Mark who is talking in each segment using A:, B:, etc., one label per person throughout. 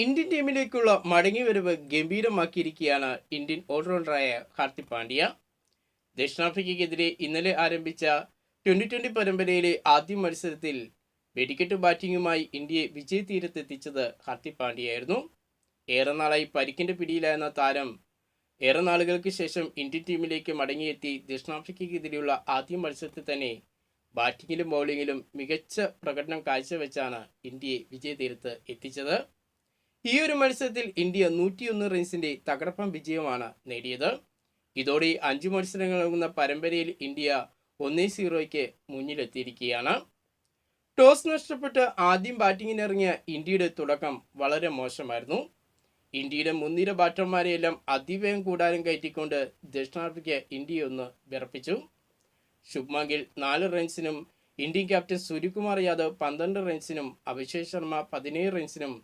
A: Indian ടീമിലേക്കുള്ള മടങ്ങിവരവ് ഗംഭീരമാക്കിയിരിക്കുകയാണ് ഇന്ത്യൻ ഓൾറൗണ്ടറായ ഹാർദിക് പാണ്ഡ്യ. ദക്ഷിണാഫ്രിക്കയ്ക്കെതിരെ ഇന്നലെ ആരംഭിച്ച ട്വന്റി ട്വന്റി പരമ്പരയിലെ ആദ്യ മത്സരത്തിൽ വെടിക്കെട്ട് ബാറ്റിംഗുമായി ഇന്ത്യയെ വിജയ തീരത്തെത്തിച്ചത് ഹാർദിക് പാണ്ഡ്യയായിരുന്നു. ഏറെ നാളായി പരിക്കിന്റെ പിടിയിലായിരുന്ന താരം ഏറെ നാളുകൾക്ക് ശേഷം ഇന്ത്യൻ ടീമിലേക്ക് മടങ്ങിയെത്തി ദക്ഷിണാഫ്രിക്കയ്ക്കെതിരെയുള്ള ആദ്യ മത്സരത്തിൽ തന്നെ ബാറ്റിങ്ങിലും ബൗളിങ്ങിലും മികച്ച പ്രകടനം കാഴ്ചവെച്ചാണ് ഇന്ത്യയെ വിജയതീരത്ത് എത്തിച്ചത്. ഈ ഒരു മത്സരത്തിൽ ഇന്ത്യ നൂറ്റിയൊന്ന് റൺസിന്റെ തകർപ്പൻ വിജയമാണ് നേടിയത്. ഇതോടെ അഞ്ച് മത്സരങ്ങളാകുന്ന പരമ്പരയിൽ ഇന്ത്യ ഒന്നേ സീറോയ്ക്ക് മുന്നിലെത്തിയിരിക്കുകയാണ്. ടോസ് നഷ്ടപ്പെട്ട് ആദ്യം ബാറ്റിങ്ങിനിറങ്ങിയ ഇന്ത്യയുടെ തുടക്കം വളരെ മോശമായിരുന്നു. ഇന്ത്യയുടെ മുൻനിര ബാറ്റർമാരെയെല്ലാം അതിവേഗം കൂടാരം കയറ്റിക്കൊണ്ട് ദക്ഷിണാഫ്രിക്ക ഇന്ത്യയെ ഒന്ന് വിറപ്പിച്ചു. ശുഭ്മാൻ നാല് റൺസിനും ഇന്ത്യൻ ക്യാപ്റ്റൻ സൂര്യകുമാർ യാദവ് പന്ത്രണ്ട് റൺസിനും അഭിഷേക് ശർമ്മ പതിനേഴ് റൺസിനും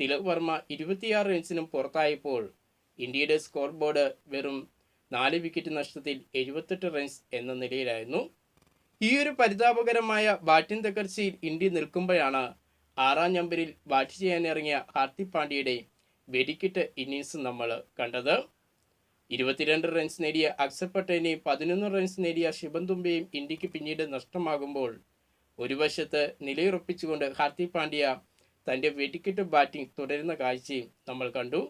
A: തിലക് വർമ്മ ഇരുപത്തിയാറ് റൺസിനും പുറത്തായപ്പോൾ ഇന്ത്യയുടെ സ്കോർ ബോർഡ് വെറും നാല് വിക്കറ്റ് നഷ്ടത്തിൽ എഴുപത്തെട്ട് റൺസ് എന്ന നിലയിലായിരുന്നു. ഈ ഒരു പരിതാപകരമായ ബാറ്റിംഗ് തകർച്ചയിൽ ഇന്ത്യ നിൽക്കുമ്പോഴാണ് ആറാം നമ്പറിൽ ബാറ്റ് ചെയ്യാനിറങ്ങിയ ഹാർദിക് പാണ്ഡ്യയുടെ വെടിക്കെട്ട് ഇന്നിങ്സ് നമ്മൾ കണ്ടത്. ഇരുപത്തിരണ്ട് റൺസ് നേടിയ അക്സർ പട്ടേലിനെയും പതിനൊന്ന് റൺസ് നേടിയ ശിവൻ തുമ്പയും ഇന്ത്യയ്ക്ക് പിന്നീട് നഷ്ടമാകുമ്പോൾ ഒരു വശത്ത് നിലയുറപ്പിച്ചുകൊണ്ട് ഹാർദിക് പാണ്ഡ്യ തന്റെ വെടിക്കെട്ട് ബാറ്റിംഗ് തുടരുന്ന കാഴ്ചയും നമ്മൾ കണ്ടു.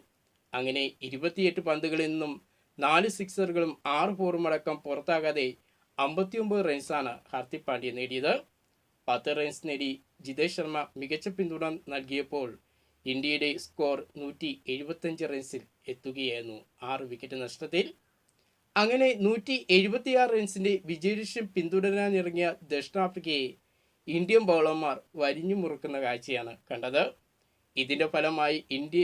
A: അങ്ങനെ ഇരുപത്തിയെട്ട് പന്തുകളിൽ നിന്നും നാല് സിക്സറുകളും ആറ് ഫോറും അടക്കം പുറത്താകാതെ അമ്പത്തിയൊമ്പത് റൺസാണ് ഹാർദിക് പാണ്ഡ്യ നേടിയത്. പത്ത് റൺസ് നേടി ജിതേഷ് ശർമ്മ മികച്ച പിന്തുണ നൽകിയപ്പോൾ ഇന്ത്യയുടെ സ്കോർ നൂറ്റി എഴുപത്തഞ്ച് റൺസിൽ എത്തുകയായിരുന്നു ആറ് വിക്കറ്റ് നഷ്ടത്തിൽ. അങ്ങനെ നൂറ്റി എഴുപത്തിയാറ് റൺസിന്റെ വിജയലക്ഷ്യം പിന്തുടരാനിറങ്ങിയ ദക്ഷിണാഫ്രിക്കയെ ഇന്ത്യൻ ബൗളർമാർ വരിഞ്ഞു മുറുക്കുന്ന കാഴ്ചയാണ് കണ്ടത്. ഇതിന്റെ ഫലമായി ഇന്ത്യ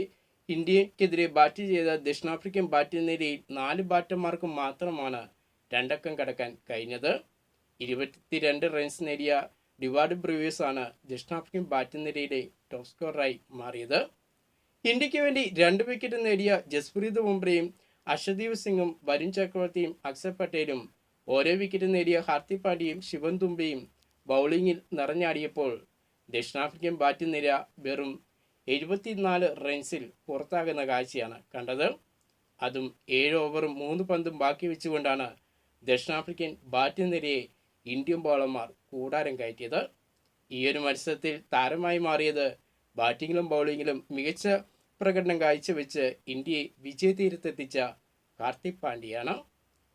A: ഇന്ത്യക്കെതിരെ ബാറ്റ് ചെയ്ത ദക്ഷിണാഫ്രിക്കൻ ബാറ്റിംഗ് നിരയിൽ നാല് ബാറ്റർമാർക്ക് മാത്രമാണ് രണ്ടക്കം കടക്കാൻ കഴിഞ്ഞത്. ഇരുപത്തിരണ്ട് റൺസ് നേടിയ ഡിവാർഡ് ബ്രൂവേഴ്സ് ആണ് ദക്ഷിണാഫ്രിക്കൻ ബാറ്റിംഗ് നിരയുടെ ടോപ്പ് സ്കോറായി മാറിയത്. ഇന്ത്യയ്ക്ക് വേണ്ടി രണ്ട് വിക്കറ്റ് നേടിയ ജസ്പ്രീത് ബുംറയും അർഷദീപ് സിംഗും വരുൺ ചക്രവർത്തിയും അക്സർ പട്ടേലും ഓരോ വിക്കറ്റ് നേടിയ ഹാർദിക് പാണ്ഡ്യയും ശിവൻ തുമ്പയും ബൗളിങ്ങിൽ നിറഞ്ഞാടിയപ്പോൾ ദക്ഷിണാഫ്രിക്കൻ ബാറ്റിംഗ് നിര വെറും എഴുപത്തിനാല് റൺസിൽ പുറത്താകുന്ന കാഴ്ചയാണ് കണ്ടത്. അതും ഏഴ് ഓവറും മൂന്ന് പന്തും ബാക്കി വെച്ചുകൊണ്ടാണ് ദക്ഷിണാഫ്രിക്കൻ ബാറ്റിംഗ് നിരയെ ഇന്ത്യൻ ബോളർമാർ കൂടാരം കയറ്റിയത്. ഈ ഒരു മത്സരത്തിൽ താരമായി മാറിയത് ബാറ്റിങ്ങിലും ബൗളിങ്ങിലും മികച്ച പ്രകടനം കാഴ്ചവെച്ച് ഇന്ത്യയെ വിജയതീരത്തെത്തിച്ച കാർത്തിക് പാണ്ഡ്യയാണ്.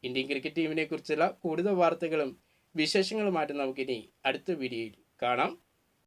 A: ഇന്ത്യൻ ക്രിക്കറ്റ് ടീമിനെ കുറിച്ചുള്ള കൂടുതൽ വാർത്തകളും വിശേഷങ്ങളുമായിട്ട് നമുക്കിനി അടുത്ത വീഡിയോയിൽ കാണാം.